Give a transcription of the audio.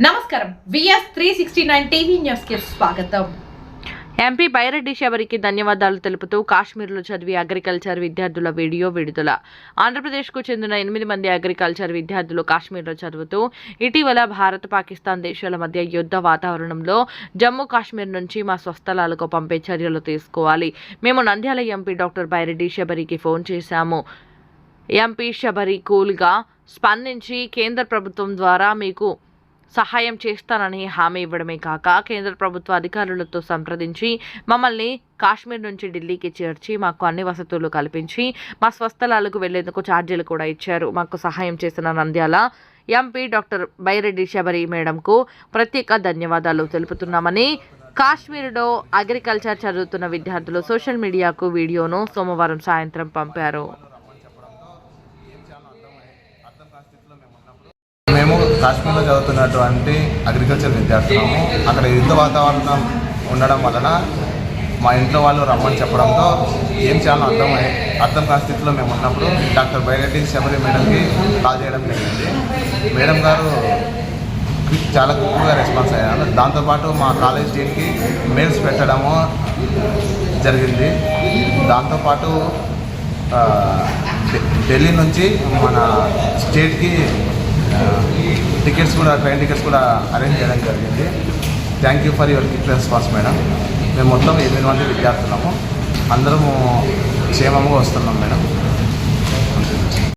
నమస్కారం. VS three sixty nine TV న్యూస్కి స్వాగతం. ఎంపీ బైరెడ్డి శబరికి ధన్యవాదాలు తెలుపుతూ కాశ్మీర్లో చదివి అగ్రికల్చర్ విద్యార్థుల వీడియో విడుదల. ఆంధ్రప్రదేశ్కు చెందిన ఎనిమిది మంది అగ్రికల్చర్ విద్యార్థులు కాశ్మీర్లో చదువుతూ ఇటీవల భారత్ పాకిస్తాన్ దేశాల మధ్య యుద్ధ వాతావరణంలో జమ్మూ కాశ్మీర్ నుంచి మా స్వస్థలాలకు పంపే చర్యలు తీసుకోవాలి. మేము నంద్యాల ఎంపీ డాక్టర్ బైరెడ్డి శబరికి ఫోన్ చేశాము. ఎంపీ శబరి కూల్గా స్పందించి కేంద్ర ప్రభుత్వం ద్వారా మీకు సహాయం చేస్తానని హామీ ఇవ్వడమే కాక కేంద్ర ప్రభుత్వ అధికారులతో సంప్రదించి మమ్మల్ని కాశ్మీర్ నుంచి ఢిల్లీకి చేర్చి మాకు అన్ని వసతులు కల్పించి మా స్వస్థలాలకు వెళ్ళేందుకు ఛార్జీలు కూడా ఇచ్చారు. మాకు సహాయం చేసిన నంద్యాల ఎంపీ డాక్టర్ బైరెడ్డి శబరి మేడంకు ప్రత్యేక ధన్యవాదాలు తెలుపుతున్నామని కాశ్మీర్లో అగ్రికల్చర్ చదువుతున్న విద్యార్థులు సోషల్ మీడియాకు వీడియోను సోమవారం సాయంత్రం పంపారు. కాశ్మీర్లో చదువుతున్నటువంటి అగ్రికల్చర్ విద్యార్థులము అక్కడ యుద్ధ వాతావరణం ఉండడం వలన మా ఇంట్లో వాళ్ళు రమ్మని చెప్పడంతో ఏం చేయాలో అర్థం అర్థం కాని స్థితిలో మేము ఉన్నప్పుడు డాక్టర్ బైరెడ్డి శబరి మేడంకి కాల్ చేయడం జరిగింది. మేడం గారు చాలా క్విక్గా రెస్పాన్స్ అయ్యారు. దాంతోపాటు మా కాలేజ్ డేట్కి మెయిల్స్ పెట్టడము జరిగింది. దాంతోపాటు ఢిల్లీ నుంచి మన స్టేట్కి టికెట్స్ కూడా ట్రైన్ టికెట్స్ కూడా అరేంజ్ చేయడం జరిగింది. Thank you for your quick response madam మేము మొత్తం ఎనిమిది మంది విద్యార్థులము. అందరము క్షేమంగా వస్తున్నాం మేడం